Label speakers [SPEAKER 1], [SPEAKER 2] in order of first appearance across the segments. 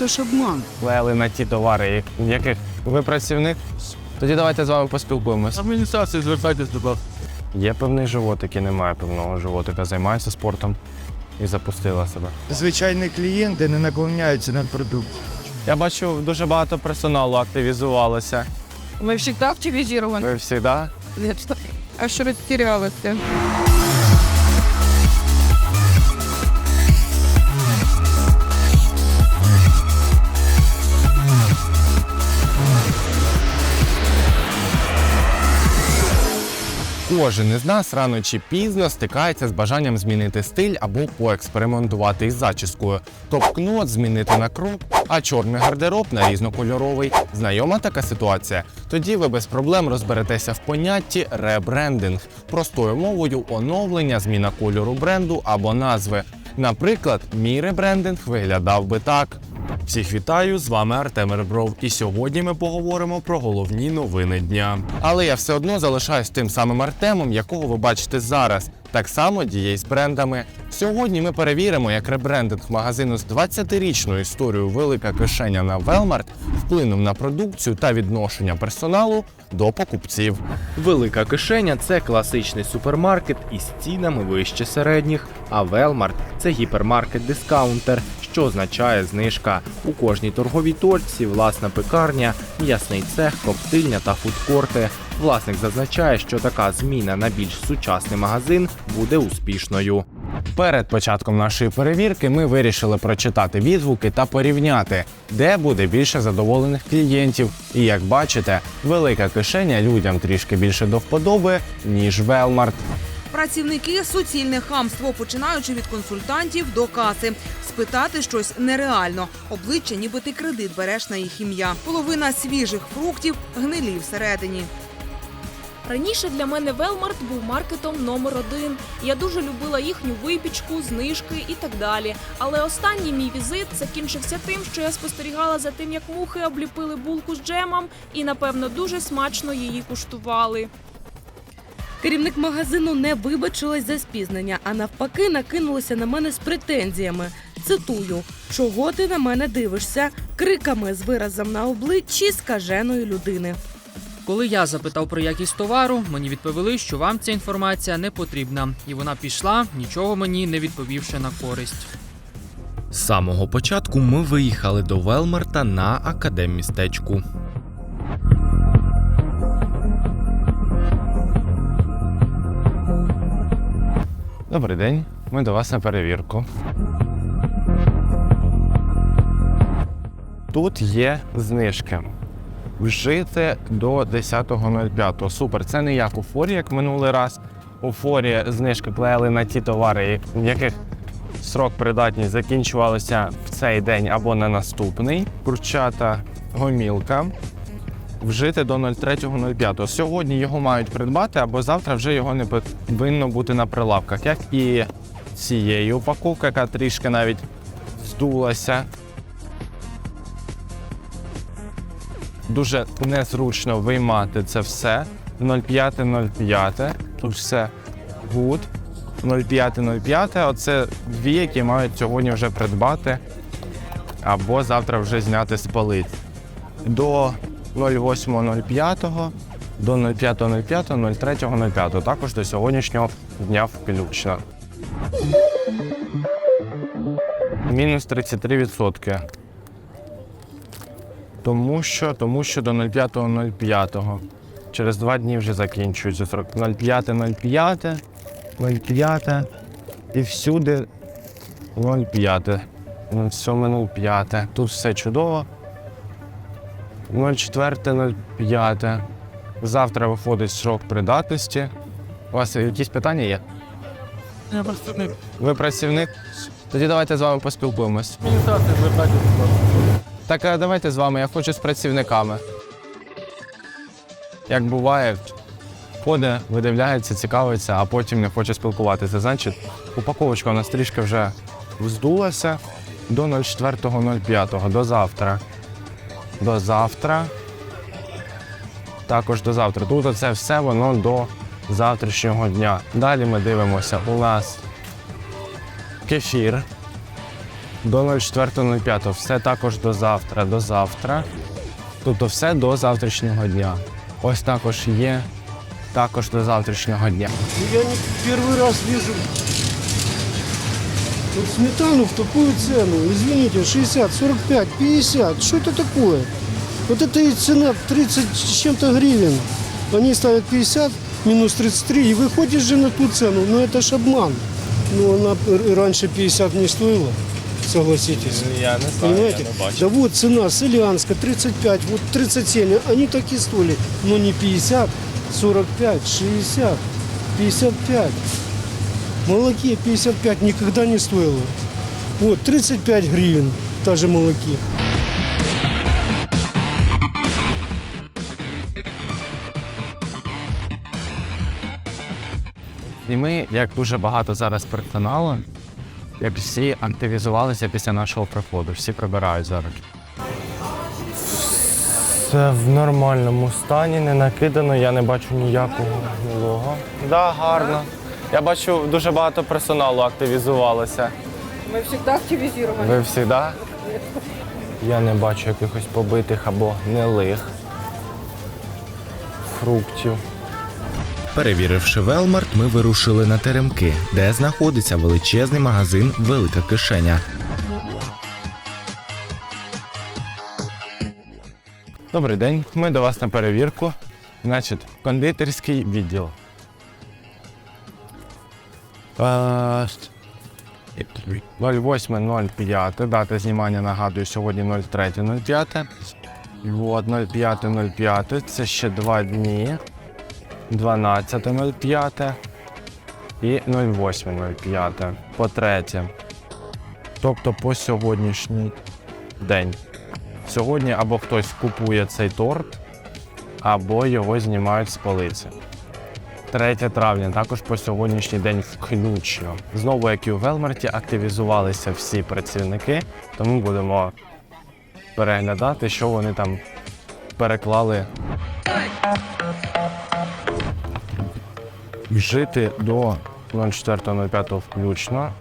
[SPEAKER 1] Ну ж обман.
[SPEAKER 2] Клеїли на ті товари, яких ви працівник? Тоді давайте з вами поспілкуємось.
[SPEAKER 1] Адміністрація звертайтесь до вас.
[SPEAKER 2] Є певний животик і немає певного животика. Займається спортом і запустила себе.
[SPEAKER 3] Звичайні клієнти не наклоняються над продуктом.
[SPEAKER 2] Я бачу, дуже багато персоналу активізувалося.
[SPEAKER 4] Мы всегда активизированы.
[SPEAKER 2] Ви завжди?
[SPEAKER 4] Нет, что- Аж растерялась.
[SPEAKER 2] Кожен із нас рано чи пізно стикається з бажанням змінити стиль або поекспериментувати із зачіскою. Топ-кнот змінити на кроп, а чорний гардероб на різнокольоровий. Знайома така ситуація? Тоді ви без проблем розберетеся в понятті ребрендинг, простою мовою оновлення, зміна кольору бренду або назви. Наприклад, мій ребрендинг виглядав би так. Всіх вітаю, з вами Артем Ребров, і сьогодні ми поговоримо про головні новини дня. Але я все одно залишаюсь тим самим Артемом, якого ви бачите зараз. Так само діє з брендами. Сьогодні ми перевіримо, як ребрендинг магазину з 20-річною історією Велика кишеня на Велмарт вплинув на продукцію та відношення персоналу до покупців.
[SPEAKER 5] Велика кишеня це класичний супермаркет із цінами вище середніх, а Велмарт це гіпермаркет-дискаунтер, що означає знижка. У кожній торговій точці власна пекарня, м'ясний цех, коптильня та фудкорти. Власник зазначає, що така зміна на більш сучасний магазин буде успішною.
[SPEAKER 2] Перед початком нашої перевірки ми вирішили прочитати відгуки та порівняти, де буде більше задоволених клієнтів. І як бачите, велика кишеня людям трішки більше до вподоби, ніж Велмарт.
[SPEAKER 6] Працівники суцільне хамство, починаючи від консультантів до каси. Спитати щось нереально. Обличчя, ніби ти кредит береш на їх ім'я. Половина свіжих фруктів гнилі всередині.
[SPEAKER 7] Раніше для мене Велмарт був маркетом номер один. Я дуже любила їхню випічку, знижки і так далі. Але останній мій візит закінчився тим, що я спостерігала за тим, як мухи обліпили булку з джемом, і напевно дуже смачно її куштували.
[SPEAKER 8] Керівник магазину не вибачилась за спізнення, а навпаки накинулася на мене з претензіями. Цитую: чого ти на мене дивишся? криками з виразом на обличчі скаженої людини.
[SPEAKER 9] Коли я запитав про якість товару, мені відповіли, що вам ця інформація не потрібна, і вона пішла, нічого мені не відповівши на користь.
[SPEAKER 5] З самого початку ми виїхали до Велмарта на академмістечку.
[SPEAKER 2] Добрий день, ми до вас на перевірку. Тут є знижки. Вжити до 10.05. Супер. Це не як у форі, як минулий раз. У форі знижки клеїли на ті товари, яких срок придатність закінчувалися в цей день або на наступний. Курчата гомілка. Вжити до 03.05. Сьогодні його мають придбати, або завтра вже його не повинно бути на прилавках, як і цієї упаковки, яка трішки навіть здулася. Дуже незручно виймати це все. 05.05. Тут все гуд. 05.05. Оце дві, які мають сьогодні вже придбати, або завтра вже зняти з полиць. До 08.05 до 05.05, 03.05, також до сьогоднішнього дня включно. Мінус 33%. Тому що, тому що до 05.05. Через два дні вже закінчується срок. 05.05, 05 і всюди 05. 07.05. Тут все чудово. 04.05. Завтра виходить срок придатності. У вас якісь питання є?
[SPEAKER 1] Я представник.
[SPEAKER 2] Ви працівник? Тоді давайте з вами поспілкуємось.
[SPEAKER 1] До вас.
[SPEAKER 2] Так давайте з вами, я хочу з працівниками. Як буває, ходить, видивляється, цікавиться, а потім не хоче спілкуватися. Значить, упаковочка у нас трішки вже вздулася до 04.05, до завтра. До завтра. Також до завтра. Тут це все воно до завтрашнього дня. Далі ми дивимося. У нас кефір до 04.05. Все також до завтра, до завтра. Тобто все до завтрашнього дня. Ось також є також до завтрашнього дня.
[SPEAKER 10] Я не первый раз вижу вот сметану в такую цену. Извините, 60, 45, 50. Что это такое? Вот это и цена 30 с чем-то гривен. Они ставят 50, минус 33, и выходишь же на ту цену. Но это ж обман. Ну, она р- раньше 50 не стоила, согласитесь.
[SPEAKER 2] Я не
[SPEAKER 10] Понимаете? Да вот цена Селянска 35, вот 37, они так и стоили, но не 50, 45, 60, 55. Молоке 55 никогда не стоило. Вот 35 гривен, та же молоке.
[SPEAKER 2] І ми, як дуже багато зараз персоналу, як всі активізувалися після нашого приходу, всі прибирають зараз. Все в нормальному стані, не накидано, я не бачу ніякого гнилого. Да, гарно. Я бачу, дуже багато персоналу активізувалося.
[SPEAKER 4] Ми завжди активізовані.
[SPEAKER 2] Ви завжди? Я не бачу якихось побитих або гнилих фруктів.
[SPEAKER 5] Перевіривши Велмарт, ми вирушили на Теремки, де знаходиться величезний магазин Велика кишеня.
[SPEAKER 2] Добрий день, ми до вас на перевірку. Значить, кондитерський відділ. Е, 08.05. Дата знімання нагадую, сьогодні 03.05. От 05.05. Це ще два дні. 12.05 і 08.05. По третє. Тобто по сьогоднішній день. Сьогодні або хтось купує цей торт, або його знімають з полиці. 3 травня, також по сьогоднішній день включно. Знову, як і у Велмарті, активізувалися всі працівники, тому будемо переглядати, що вони там переклали. Жити до 04.05 включно.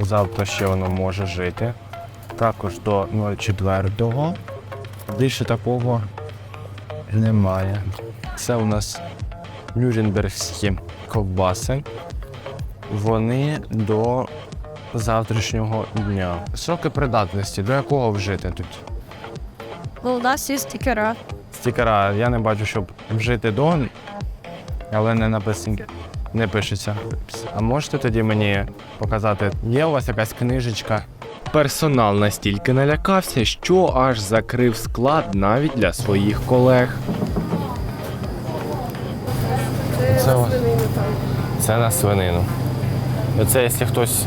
[SPEAKER 2] Завтра ще воно може жити. Також до 04. Більше такого немає. Це у нас нюрнбергські ковбаси. Вони до завтрашнього дня. Сроки придатності, до якого вжити тут?
[SPEAKER 7] Ну, у нас є стікера.
[SPEAKER 2] Стікера, я не бачу, щоб вжити до, але не написано. Не пишеться. А можете тоді мені показати, є у вас якась книжечка?
[SPEAKER 5] Персонал настільки налякався, що аж закрив склад навіть для своїх колег.
[SPEAKER 2] Це, у- це на свинину. Це якщо хтось,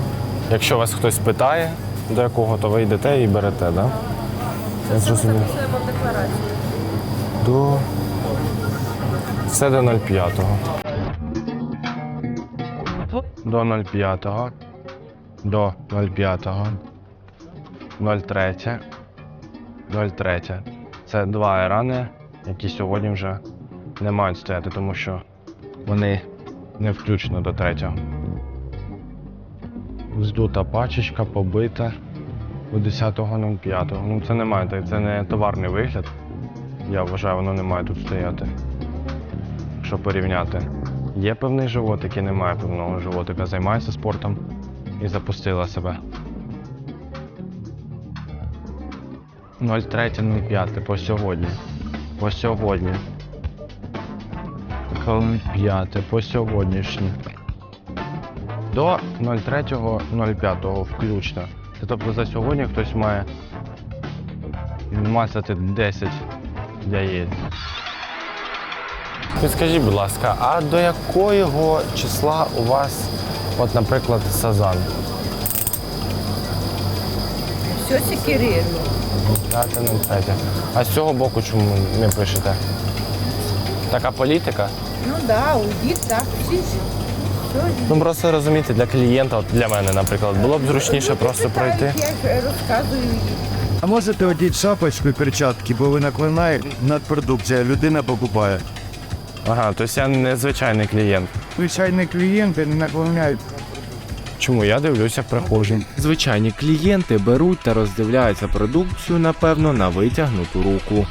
[SPEAKER 2] якщо вас хтось питає, до якого, то ви йдете і берете, так? Да? Я зрозумів. До... Це до 05-го. До 05-го. До 05-го. 03. 03. Це два айрани, які сьогодні вже не мають стояти, тому що вони не включено до третього. Здута пачечка, побита у 10.05. Ну це не має, це не товарний вигляд. Я вважаю, воно не має тут стояти. Якщо порівняти. Є певний животик і немає певного животика. Займається спортом і запустила себе. 03.05 по сьогодні. По сьогодні. 05 по сьогоднішній. До 03.05 включно. Тобто за сьогодні хтось має мацати 10 яєць. Підскажіть, будь ласка, а до якого числа у вас, от, наприклад, сазан?
[SPEAKER 4] Все секретно.
[SPEAKER 2] Дата 03. А з цього боку чому не пишете? Така політика?
[SPEAKER 4] Ну да, уйди так, всі ж.
[SPEAKER 2] Ну просто розумієте, для клієнта, от для мене, наприклад, було б зручніше просто пройти.
[SPEAKER 4] Я ж розказую їм.
[SPEAKER 3] А можете одіть шапочку і перчатки, бо ви наклинаєте над продукцією, людина покупає.
[SPEAKER 2] Ага, тобто я не звичайний клієнт.
[SPEAKER 3] Звичайні клієнти не наклоняють.
[SPEAKER 2] Чому я дивлюся прохожим?
[SPEAKER 5] Звичайні клієнти беруть та роздивляються продукцію, напевно, на витягнуту руку.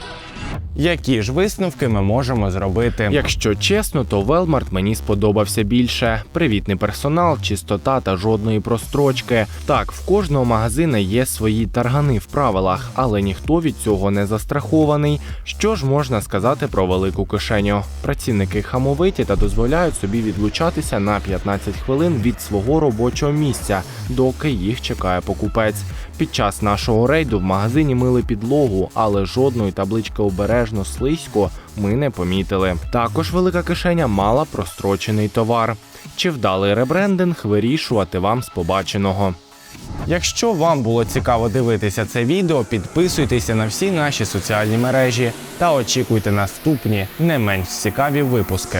[SPEAKER 2] Які ж висновки ми можемо зробити?
[SPEAKER 5] Якщо чесно, то Велмарт мені сподобався більше. Привітний персонал, чистота та жодної прострочки. Так, в кожного магазина є свої таргани в правилах, але ніхто від цього не застрахований. Що ж можна сказати про велику кишеню? Працівники хамовиті та дозволяють собі відлучатися на 15 хвилин від свого робочого місця, доки їх чекає покупець. Під час нашого рейду в магазині мили підлогу, але жодної таблички обережно слизько ми не помітили. Також велика кишеня мала прострочений товар. Чи вдалий ребрендинг вирішувати вам з побаченого?
[SPEAKER 2] Якщо вам було цікаво дивитися це відео, підписуйтеся на всі наші соціальні мережі та очікуйте наступні не менш цікаві випуски.